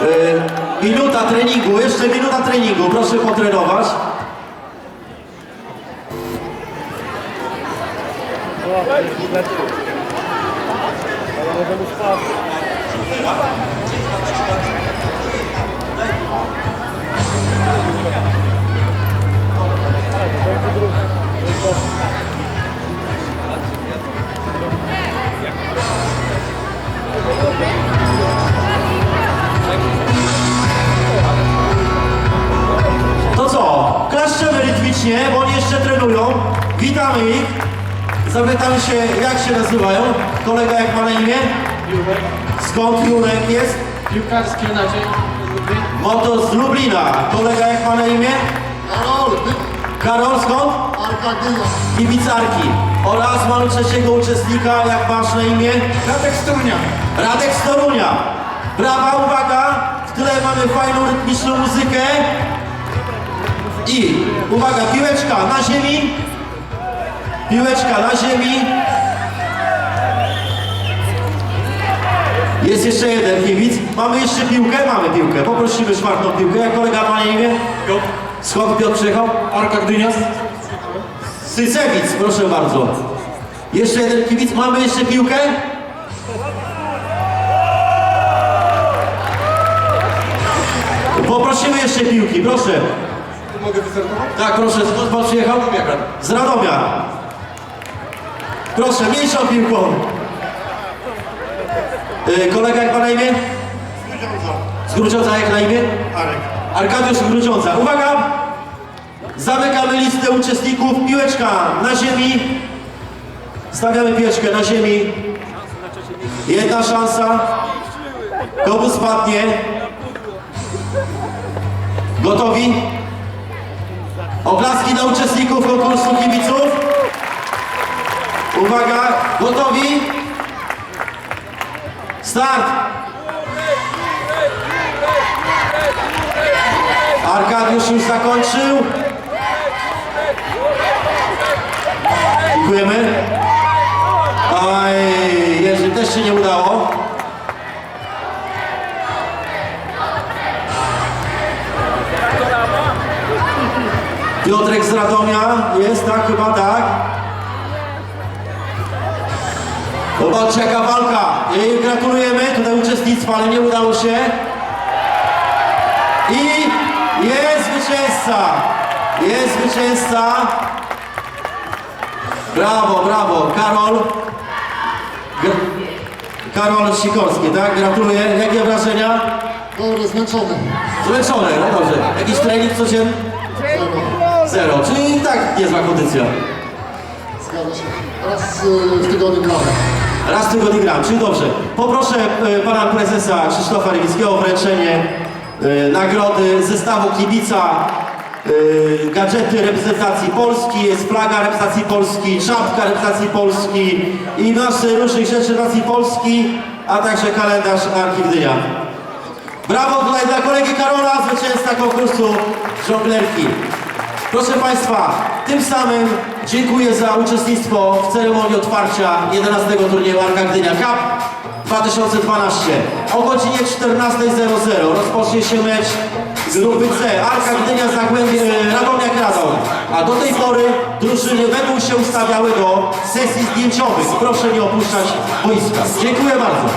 Yy, minuta treningu, jeszcze minuta treningu, proszę potrenować. To Rytmicznie, bo oni jeszcze trenują. Witamy ich. Zapytamy się, jak się nazywają. Kolega jak ma na imię? Skąd Jurek jest? Piłkarskie na dzień. Moto z Lublina. Kolega jak ma na imię? Karol, Karol skąd? Arkadyna. Kibic Arki. Oraz mamy trzeciego uczestnika, jak masz na imię? Radek Strunia. Radek z Torunia. Brawa, uwaga! W tle mamy fajną rytmiczną muzykę. I uwaga, piłeczka na ziemi. Piłeczka na ziemi. Jest jeszcze jeden kibic. Mamy jeszcze piłkę? Mamy piłkę. Poprosimy czwartą piłkę. Jak kolega ma na imię? Skąd Piotr przyjechał? Arka Gdynia. Sycewic, proszę bardzo. Jeszcze jeden kibic. Mamy jeszcze piłkę? Poprosimy jeszcze piłki, proszę. Mogę wystartować? Tak, proszę, skąd pan przyjechał? Z Radomia. Proszę, mniejszą piłką. Y, kolega jak ma na imię? Z Grudziądza jak na imię? Arek. Arkadiusz Grudziądza. Uwaga! Zamykamy listę uczestników. Piłeczka na ziemi. Stawiamy piłeczkę na ziemi. Jedna szansa. Komu spadnie? Gotowi? Oklaski dla uczestników konkursu kibiców. Uwaga, gotowi? Start! Arkadiusz już zakończył. Dziękujemy. Oj, Jerzy, też się nie udało. Piotrek z Radomia jest, tak? Chyba tak. Zobaczcie jaka walka. I gratulujemy tutaj uczestnictwa, ale nie udało się. I jest zwycięzca! Jest zwycięzca! Brawo, brawo! Karol! Gr Karol Sikorski, tak? Gratuluję. Jakie wrażenia? Dobry, zmęczony. Zmęczone, no dobrze. Jakiś trening codzienny? Zero. Czyli i tak niezła kondycja. Zgadza się. Raz y, w tygodniu gramy. Raz w tygodniu gram, czyli dobrze. Poproszę e, pana prezesa Krzysztofa Lewickiego o wręczenie e, nagrody zestawu kibica, e, gadżety reprezentacji Polski, jest flaga reprezentacji Polski, czapka reprezentacji Polski i masy różnych rzeczy reprezentacji Polski, a także kalendarz Arki Gdynia. Brawo tutaj dla kolegi Karola, zwycięzca konkursu żonglerki. Proszę Państwa, tym samym dziękuję za uczestnictwo w ceremonii otwarcia 11 turnieju Arka Gdynia Cup 2012. O godzinie 14.00 rozpocznie się mecz z grupy C Arka Gdynia Zagłębie e, Radomiak Radom. A do tej pory drużyny będą się ustawiały do sesji zdjęciowych. Proszę nie opuszczać boiska. Dziękuję bardzo.